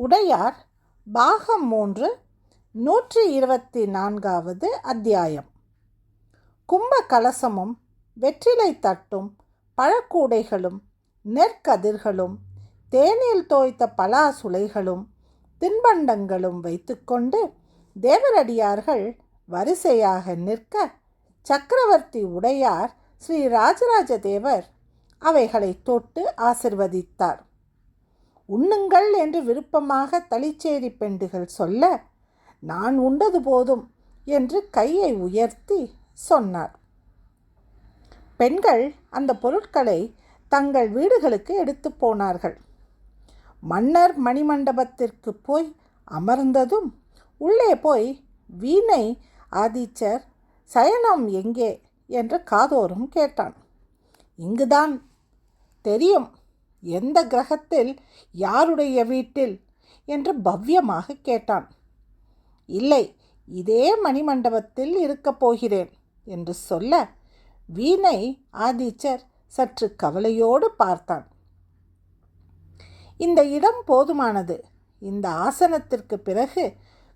உடையார் பாகம் மூன்று நூற்றி இருபத்தி நான்காவது அத்தியாயம். கும்ப கலசமும் வெற்றிலை தட்டும் பழக்கூடைகளும் நெற்கதிர்களும் தேனில் தோய்த்த பலாசுலைகளும் தின்பண்டங்களும் வைத்துக்கொண்டு தேவரடியார்கள் வரிசையாக நிற்க சக்கரவர்த்தி உடையார் ஸ்ரீ ராஜராஜ தேவர் அவைகளை தொட்டு ஆசிர்வதித்தார். உண்ணுங்கள் என்று விருப்பமாக தளிச்சேரி பெண்டுகள் சொல்ல நான் உண்டது போதும் என்று கையை உயர்த்தி சொன்னார். பெண்கள் அந்த பொருட்களை தங்கள் வீடுகளுக்கு எடுத்து போனார்கள். மன்னர் மணிமண்டபத்திற்கு போய் அமர்ந்ததும் உள்ளே போய் வீணை ஆதிச்சர் சயனம் எங்கே? என்று காதோறும் கேட்டான். இங்குதான். தெரியும். எந்த கிரகத்தில் யாருடைய வீட்டில்? என்று பவ்யமாக கேட்டான். இல்லை இதே மணிமண்டபத்தில் இருக்கப் போகிறேன் என்று சொல்ல வீணை ஆதிச்சர் சற்று கவலையோடு பார்த்தான். இந்த இடம் போதுமானது. இந்த ஆசனத்திற்கு பிறகு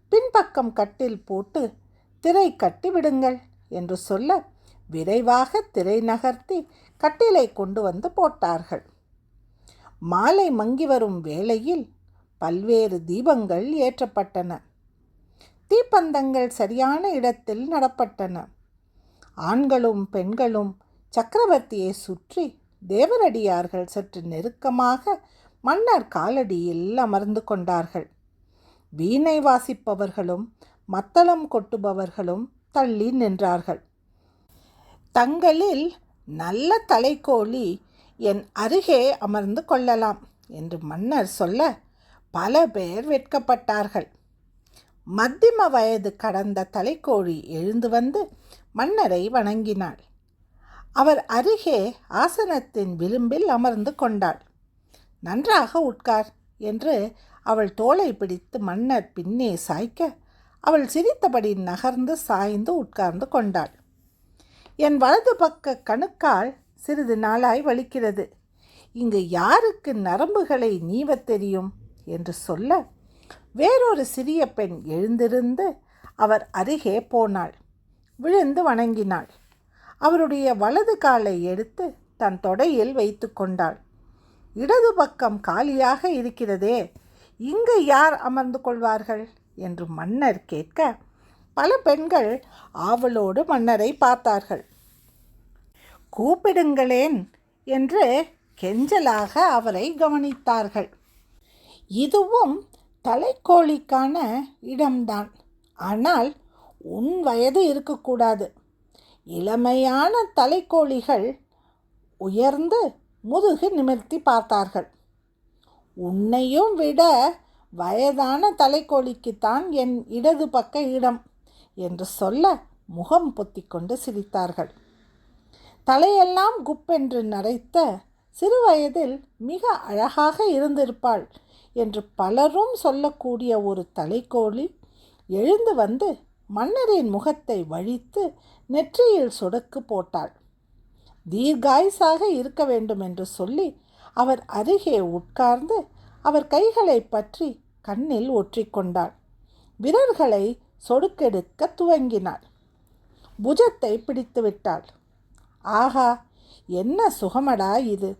பின்பக்கம் கட்டில் போட்டு திரை கட்டி விடுங்கள் என்று சொல்ல விரைவாக திரை நகர்த்தி கட்டிலை கொண்டு வந்து போட்டார்கள். மாலை மங்கி வரும் வேளையில் பல்வேறு தீபங்கள் ஏற்றப்பட்டன. தீப்பந்தங்கள் சரியான இடத்தில் நடப்பட்டன. ஆண்களும் பெண்களும் சக்கரவர்த்தியை சுற்றி தேவரடியார்கள் சற்று நெருக்கமாக மன்னர் காலடியில் அமர்ந்து கொண்டார்கள். வீணை வாசிப்பவர்களும் மத்தளம் கொட்டுபவர்களும் தள்ளி நின்றார்கள். தங்களில் நல்ல தலைக்கோழி என் அருகே அமர்ந்து கொள்ளலாம் என்று மன்னர் சொல்ல பல பேர் வெட்கப்பட்டார்கள். மத்தியம வயது கடந்த தலைக்கோழி எழுந்து வந்து மன்னரை வணங்கினாள். அவர் அருகே ஆசனத்தின் விளிம்பில் அமர்ந்து கொண்டாள். நன்றாக உட்கார் என்று அவள் தோலை பிடித்து மன்னர் பின்னே சாய்க்க அவள் சிரித்தபடி நகர்ந்து சாய்ந்து உட்கார்ந்து கொண்டாள். என் வலது பக்க கணுக்கால் சிறிது நாளாய் வலிக்கிறது. இங்கு யாருக்கு நரம்புகளை நீவத் தெரியும்? என்று சொல்ல வேறொரு சிறிய பெண் எழுந்திருந்து அவர் அருகே போனாள். விழுந்து வணங்கினாள். அவருடைய வலது காலை எடுத்து தன் தொடையில் வைத்து கொண்டாள். இடது பக்கம் காலியாக இருக்கிறதே இங்கு யார் அமர்ந்து கொள்வார்கள்? என்று மன்னர் கேட்க பல பெண்கள் ஆவலோடு மன்னரை பார்த்தார்கள். கூப்பிடுங்களேன் என்று கெஞ்சலாக அவரை கவனித்தார்கள். இதுவும் தலைக்கோழிக்கான இடம்தான். ஆனால் உன் வயது இருக்கக்கூடாது. இளமையான தலைக்கோழிகள் உயர்ந்து முதுகு நிமிர்த்தி பார்த்தார்கள். உன்னையும் விட வயதான தலைக்கோழிக்குத்தான் என் இடது பக்க இடம் என்று சொல்ல முகம் பொத்திக்கொண்டு சிரித்தார்கள். தலையெல்லாம் குப்பென்று நரைத்த சிறுவயதில் மிக அழகாக இருந்திருப்பாள் என்று பலரும் சொல்லக்கூடிய ஒரு தலைக்கோழி எழுந்து வந்து மன்னரின் முகத்தை வழித்து நெற்றியில் சொடக்கு போட்டாள். தீர்காயுசாக இருக்க வேண்டும் என்று சொல்லி அவர் அருகே உட்கார்ந்து அவர் கைகளை பற்றி கண்ணில் ஒற்றிக்கொண்டாள். விரல்களை சொடுக்கெடுக்க துவங்கினாள். புஜத்தை பிடித்து விட்டாள் ஆஹா என்ன சுகமடா இது?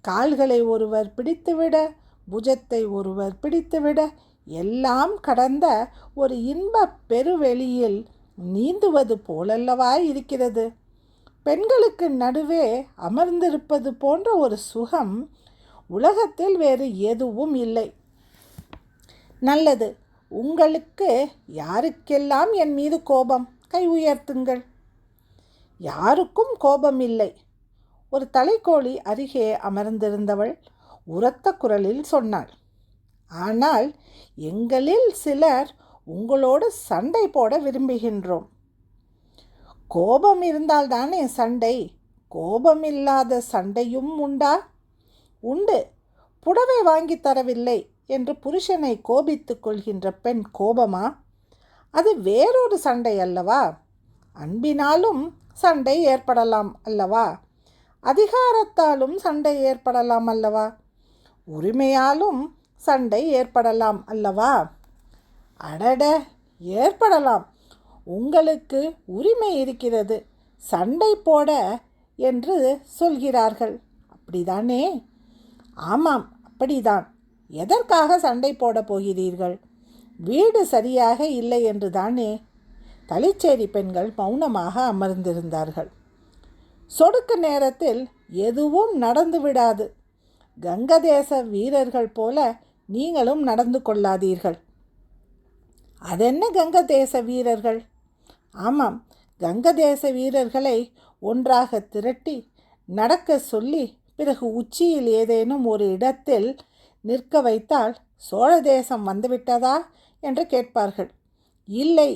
கால்களை ஒருவர் பிடித்துவிட புஜத்தை ஒருவர் பிடித்துவிட எல்லாம் கடந்த ஒரு இன்ப பெருவெளியில் நீந்துவது போலல்லவா இருக்கிறது? பெண்களுக்கு நடுவே அமர்ந்திருப்பது போன்ற ஒரு சுகம் உலகத்தில் வேறு எதுவும் இல்லை. நல்லது உங்களுக்கு யாருக்கெல்லாம் என் மீது கோபம்? கை உயர்த்துங்கள். யாருக்கும் கோபம் இல்லை ஒரு தலைக்கோழி அருகே அமர்ந்திருந்தவள் உரத்த குரலில் சொன்னாள் ஆனால் எங்களில் சிலர் உங்களோடு சண்டை போட விரும்புகின்றோம். கோபம் இருந்தால்தானே சண்டை கோபம் இல்லாத சண்டையும் உண்டா? உண்டு. புடவை வாங்கி தரவில்லை என்று புருஷனை கோபித்துக் கொள்கின்ற பெண் கோபமா? அது வேறொரு சண்டை அல்லவா? அன்பினாலும் சண்டை ஏற்படலாம் அல்லவா? அதிகாரத்தாலும் சண்டை ஏற்படலாம் அல்லவா? உரிமையாலும் சண்டை ஏற்படலாம் அல்லவா? அடட ஏற்படலாம். உங்களுக்கு உரிமை இருக்கிறது. சண்டை போட என்று சொல்கிறார்கள். அப்படிதானே? ஆமாம் அப்படிதான். எதற்காக சண்டை போட போகிறீர்கள்? வீடு சரியாக இல்லை என்று தானே தளிச்சேரி பெண்கள் மௌனமாக அமர்ந்திருந்தார்கள். சொடுக்கு நேரத்தில் எதுவும் நடந்து விடாது. கங்கதேச வீரர்கள் போல நீங்களும் நடந்து கொள்ளாதீர்கள். அதென்ன கங்கதேச வீரர்கள்? ஆமாம் கங்கதேச வீரர்களை ஒன்றாக திரட்டி நடக்க சொல்லி பிறகு உச்சியில் ஏதேனும் ஒரு இடத்தில் நிற்க வைத்தால் சோழ தேசம் வந்துவிட்டதா? என்று கேட்பார்கள். இல்லை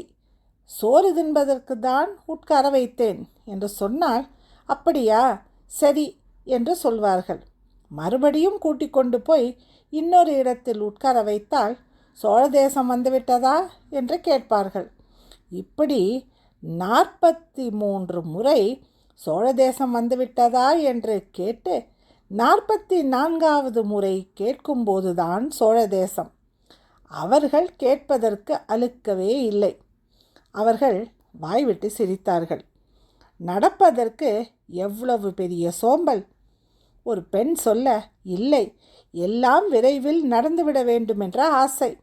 சோறு தின்பதற்கு தான் உட்கார வைத்தேன் என்று சொன்னால் அப்படியா? சரி என்று சொல்வார்கள். மறுபடியும் கூட்டிக் கொண்டு போய் இன்னொரு இடத்தில் உட்கார வைத்தால் சோழ தேசம் வந்துவிட்டதா? என்று கேட்பார்கள். இப்படி நாற்பத்தி மூன்று முறை சோழ தேசம் வந்துவிட்டதா? என்று கேட்டு நாற்பத்தி நான்காவது முறை கேட்கும்போதுதான் சோழ தேசம். அவர்கள் கேட்பதற்கு அழுக்கவே இல்லை. அவர்கள் வாய்விட்டு சிரித்தார்கள். நடப்பதற்கு எவ்வளவு பெரிய சோம்பல்? ஒரு பெண் சொல்ல இல்லை எல்லாம் விரைவில் நடந்துவிட வேண்டும் என்ற ஆசை.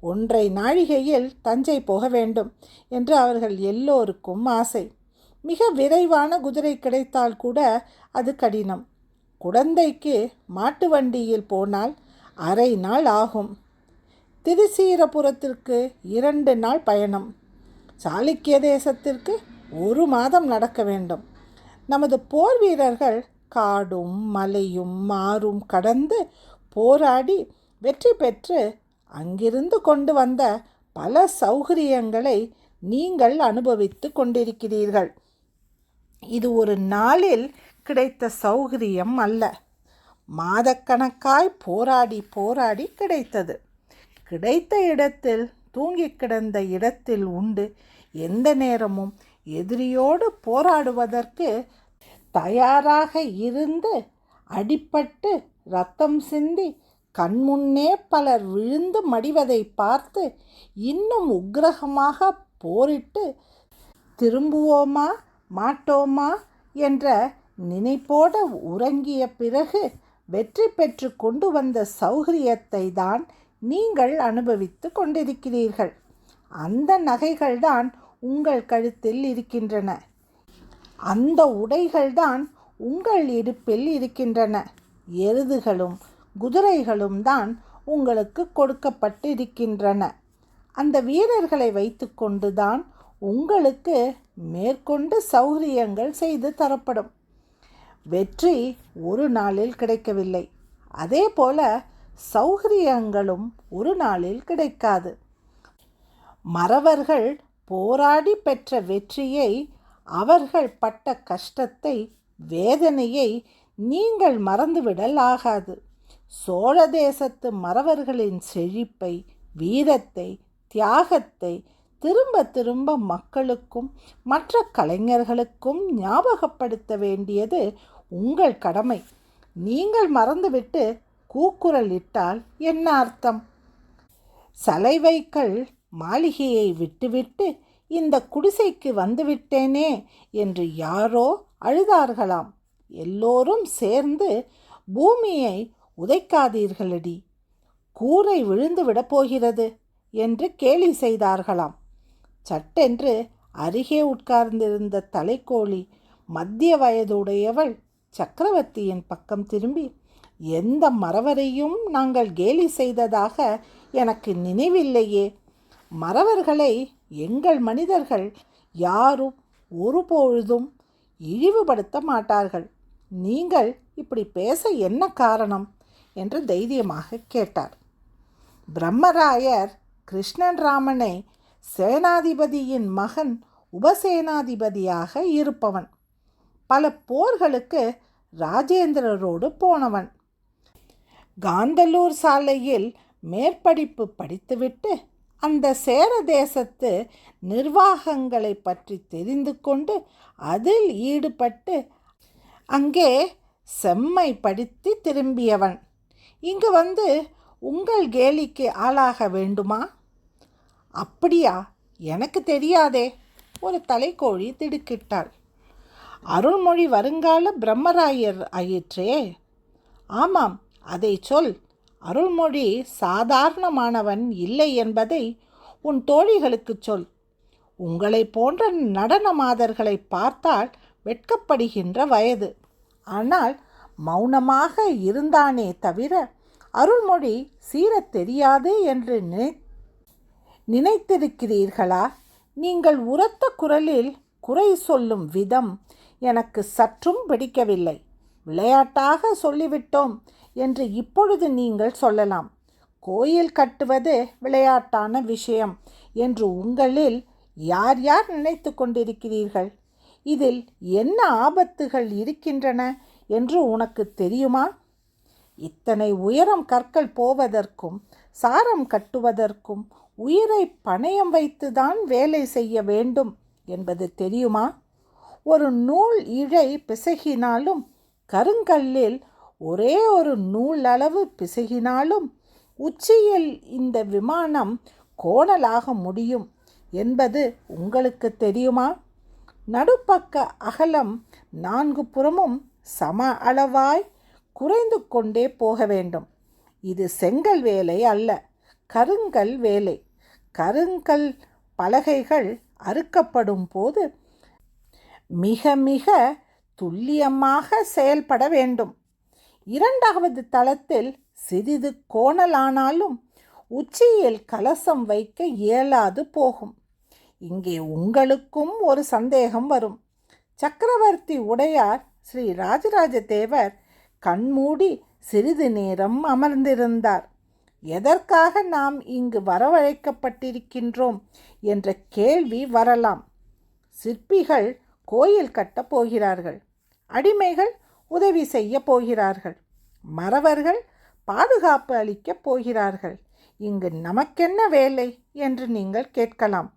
ஒன்றை நாழிகையில் தஞ்சை போக வேண்டும் என்று அவர்கள் எல்லோருக்கும் ஆசை. மிக விரைவான குதிரை கிடைத்தால் கூட அது கடினம். குழந்தைக்கு மாட்டு வண்டியில் போனால் அரை நாள் ஆகும். திருசீரபுரத்திற்கு இரண்டு நாள் பயணம். சாளுக்கிய தேசத்திற்கு ஒரு மாதம் நடக்க வேண்டும். நமது போர் வீரர்கள் காடும் மலையும் மாறும் கடந்து போராடி வெற்றி பெற்று அங்கிருந்து கொண்டு வந்த பல சௌகரியங்களை நீங்கள் அனுபவித்து கொண்டிருக்கிறீர்கள். இது ஒரு நாளில் கிடைத்த சௌகரியம் அல்ல. மாதக்கணக்காய் போராடி போராடி கிடைத்தது. கிடைத்த இடத்தில் தூங்கி கிடந்த இடத்தில் உண்டு. எந்த நேரமும் எதிரியோடு போராடுவதற்கு தயாராக இருந்து அடிப்பட்டு ரத்தம் சிந்தி கண்முன்னே பலர் விழுந்து மடிவதை பார்த்து இன்னும் உக்கிரகமாக போரிட்டு திரும்புவோமா மாட்டோமா? என்ற நினைப்போடு உறங்கிய பிறகு வெற்றி பெற்று கொண்டு வந்த சௌகரியத்தை தான் நீங்கள் அனுபவித்து கொண்டிருக்கிறீர்கள். அந்த நகைகள்தான் உங்கள் கழுத்தில் இருக்கின்றன. அந்த உடைகள்தான் உங்கள் இடுப்பில் இருக்கின்றன. எருதுகளும் குதிரைகளும் தான் உங்களுக்கு கொடுக்கப்பட்டிருக்கின்றன. அந்த வீரர்களை வைத்துக்கொண்டு தான் உங்களுக்கு மேற்கொண்டு சௌகரியங்கள் செய்து தரப்படும். வெற்றி ஒரு நாளில் கிடைக்கவில்லை. அதே போல சௌகரியங்களும் ஒரு நாளில் கிடைக்காது. மறவர்கள் போராடி பெற்ற வெற்றியை அவர்கள் பட்ட கஷ்டத்தை வேதனையை நீங்கள் மறந்துவிடல் ஆகாது. சோழ தேசத்து மறவர்களின் செழிப்பை வீரத்தை தியாகத்தை திரும்ப திரும்ப மக்களுக்கும் மற்ற கலைஞர்களுக்கும் ஞாபகப்படுத்த வேண்டியது உங்கள் கடமை. நீங்கள் மறந்துவிட்டு கூக்குரல் இட்டால் என்ன அர்த்தம்? சலைவைக்கள் மாளிகையை விட்டுவிட்டு இந்த குடிசைக்கு வந்துவிட்டேனே என்று யாரோ அழுதார்களாம். எல்லோரும் சேர்ந்து பூமியை உதைக்காதீர்களடி கூரை விழுந்து விடப்போகிறது என்று கேலி செய்தார்களாம். சட்டென்று அருகே உட்கார்ந்திருந்த தலைக்கோழி மத்திய வயதுடையவள் சக்கரவர்த்தியின் பக்கம் திரும்பி எந்த மறவரையும் நாங்கள் கேலி செய்ததாக எனக்கு நினைவில்லையே. மறவர்களை எங்கள் மனிதர்கள் யாரும் ஒருபொழுதும் இழிவுபடுத்த மாட்டார்கள். நீங்கள் இப்படி பேச என்ன காரணம்? என்று தைரியமாக கேட்டார். பிரம்மராயர் கிருஷ்ணன் ராமனை சேனாதிபதியின் மகன் உபசேனாதிபதியாக இருப்பவன். பல போர்களுக்கு ராஜேந்திரரோடு போனவன். காந்தலூர் சாலையில் மேற்படிப்பு படித்துவிட்டு அந்த சேர தேசத்து நிர்வாகங்களை பற்றி தெரிந்து கொண்டு அதில் ஈடுபட்டு அங்கே செம்மை படித்து திரும்பியவன். இங்கு வந்து உங்கள் கேலிக்கு ஆளாக வேண்டுமா? அப்படியா எனக்கு தெரியாதே ஒரு தலைக்கோழி திடுக்கிட்டாள். அருள்மொழி வருங்கால பிரம்மராயர் ஆயிற்றே. ஆமாம் அதை சொல் அருள்மொழி சாதாரணமானவன் இல்லை என்பதை உன் தோழிகளுக்குச் சொல். உங்களைப் போன்ற நடன மாதர்களை பார்த்தால் வெட்கப்படுகின்ற வயது. ஆனால் மௌனமாக இருந்தானே தவிர அருள்மொழி சீரத் தெரியாது என்று நினை நினைத்திருக்கிறீர்களா? நீங்கள் உரத்த குரலில் குறை சொல்லும் விதம் எனக்கு சற்றும் பிடிக்கவில்லை. விளையாட்டாக சொல்லிவிட்டோம். என்று இப்பொழுது நீங்கள் சொல்லலாம். கோயில் கட்டுவது விளையாட்டான விஷயம் என்று உங்களில் யார் யார் நினைத்து கொண்டிருக்கிறீர்கள்? இதில் என்ன ஆபத்துகள் இருக்கின்றன என்று உனக்கு தெரியுமா? இத்தனை உயரம் கற்கள் போவதற்கும் சாரம் கட்டுவதற்கும் உயிரை பணயம் வைத்துதான் வேலை செய்ய வேண்டும் என்பது தெரியுமா? ஒரு நூல் இழை பிசகினாலும் கருங்கல்லில் ஒரே ஒரு நூல் அளவு பிசகினாலும் உச்சியில் இந்த விமானம் கோணலாக முடியும் என்பது உங்களுக்கு தெரியுமா? நடுப்பக்க அகலம் நான்கு புறமும் சம அளவாய் குறைந்து கொண்டே போக வேண்டும். இது செங்கல் வேலை அல்ல கருங்கல் வேலை. கருங்கல் பலகைகள் அறுக்கப்படும் போது மிக மிக துல்லியமாக செயல்பட வேண்டும். இரண்டாவது தளத்தில் சிறிது கோணலானாலும் உச்சியில் கலசம் வைக்க இயலாது போகும். இங்கே உங்களுக்கும் ஒரு சந்தேகம் வரும். சக்கரவர்த்தி உடையார் ஸ்ரீ ராஜராஜ தேவர் கண்மூடி சிறிது நேரம் அமர்ந்திருந்தார். எதற்காக நாம் இங்கு வரவழைக்கப்பட்டிருக்கின்றோம்? என்ற கேள்வி வரலாம். சிற்பிகள் கோயில் கட்டப் போகிறார்கள். அடிமைகள் உதவி செய்ய போகிறார்கள். மறவர்கள் பாதுகாப்பு அளிக்கப் போகிறார்கள். இங்கு நமக்கென்ன வேலை? என்று நீங்கள் கேட்கலாம்.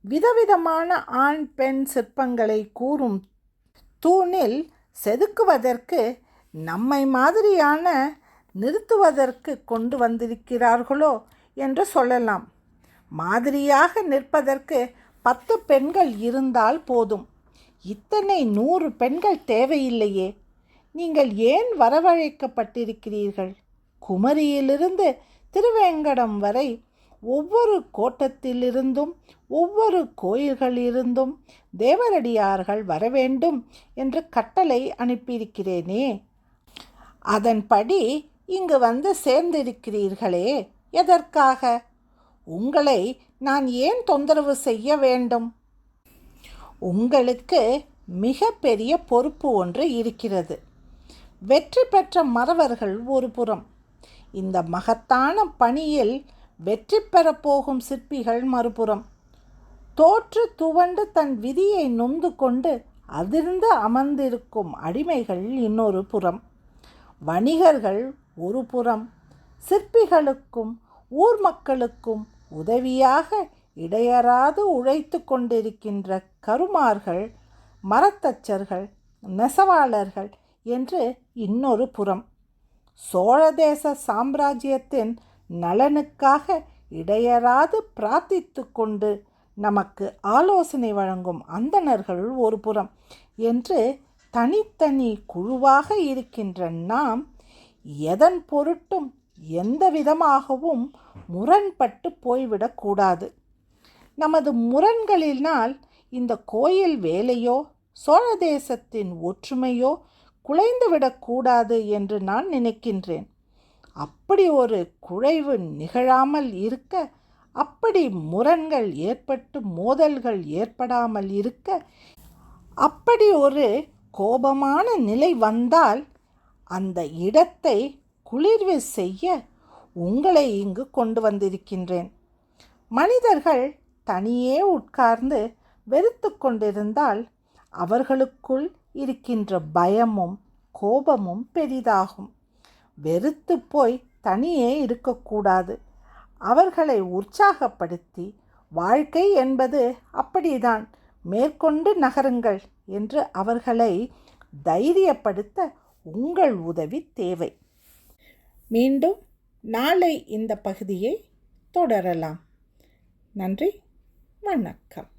விதவிதமான ஆண் பெண் சிற்பங்களை கூறும் தூணில் செதுக்குவதற்கு நம்மை மாதிரியான நிறுத்துவதற்கு கொண்டு வந்திருக்கிறார்களோ என்று சொல்லலாம். மாதிரியாக நிற்பதற்கு பத்து பெண்கள் இருந்தால் போதும். இத்தனை நூறு பெண்கள் தேவையில்லையே. நீங்கள் ஏன் வரவழைக்கப்பட்டிருக்கிறீர்கள்? குமரியிலிருந்து திருவேங்கடம் வரை ஒவ்வொரு கோட்டத்திலிருந்தும் ஒவ்வொரு கோயில்களிலிருந்தும் தேவரடியார்கள் வரவேண்டும் என்று கட்டளை அனுப்பியிருக்கிறேனே. அதன்படி இங்கு வந்து சேர்ந்திருக்கிறீர்களே எதற்காக? உங்களை நான் ஏன் தொந்தரவு செய்ய வேண்டும்? உங்களுக்கு மிக பெரிய பொறுப்பு ஒன்று இருக்கிறது. வெற்றி பெற்ற மறவர்கள் ஒரு புறம். இந்த மகத்தான பணியில் வெற்றி பெறப்போகும் சிற்பிகள் மறுபுறம். தோற்று துவண்டு தன் விதியை நொந்து கொண்டு அதிர்ந்து அமர்ந்திருக்கும் அடிமைகள் இன்னொரு புறம். வணிகர்கள் ஒரு புறம். சிற்பிகளுக்கும் ஊர் மக்களுக்கும் உதவியாக இடையறாது உழைத்து கொண்டிருக்கின்ற கருமார்கள் மரத்தச்சர்கள் நெசவாளர்கள் என்று இன்னொரு புறம். சோழதேச சாம்ராஜ்யத்தின் நலனுக்காக இடையறாது பிரார்த்தித்து கொண்டு நமக்கு ஆலோசனை வழங்கும் அந்தணர்கள் ஒரு புறம் என்று தனித்தனி குழுவாக இருக்கின்ற நாம் எதன் பொருட்டும் எந்த விதமாகவும் முரண்பட்டு போய்விடக்கூடாது நமது முரண்களினால் இந்த கோயில் வேலையோ சோழ தேசத்தின் ஒற்றுமையோ குலைந்துவிடக்கூடாது என்று நான் நினைக்கின்றேன். அப்படி ஒரு குழைவு நிகழாமல் இருக்க அப்படி முரண்கள் ஏற்பட்டு மோதல்கள் ஏற்படாமல் இருக்க அப்படி ஒரு கோபமான நிலை வந்தால் அந்த இடத்தை குளிர்வு செய்ய உங்களை இங்கு கொண்டு வந்திருக்கின்றேன். மனிதர்கள் தனியே உட்கார்ந்து வெறுத்து கொண்டிருந்தால் அவர்களுக்குள் இருக்கின்ற பயமும் கோபமும் பெரிதாகும். வெறுத்து போய் தனியே இருக்கக்கூடாது. அவர்களை உற்சாகப்படுத்தி வாழ்க்கை என்பது அப்படிதான் மேற்கொண்டு நகருங்கள் என்று அவர்களை தைரியப்படுத்த உங்கள் உதவி தேவை. மீண்டும் நாளை இந்த பகுதியை தொடரலாம். நன்றி வணக்கம்.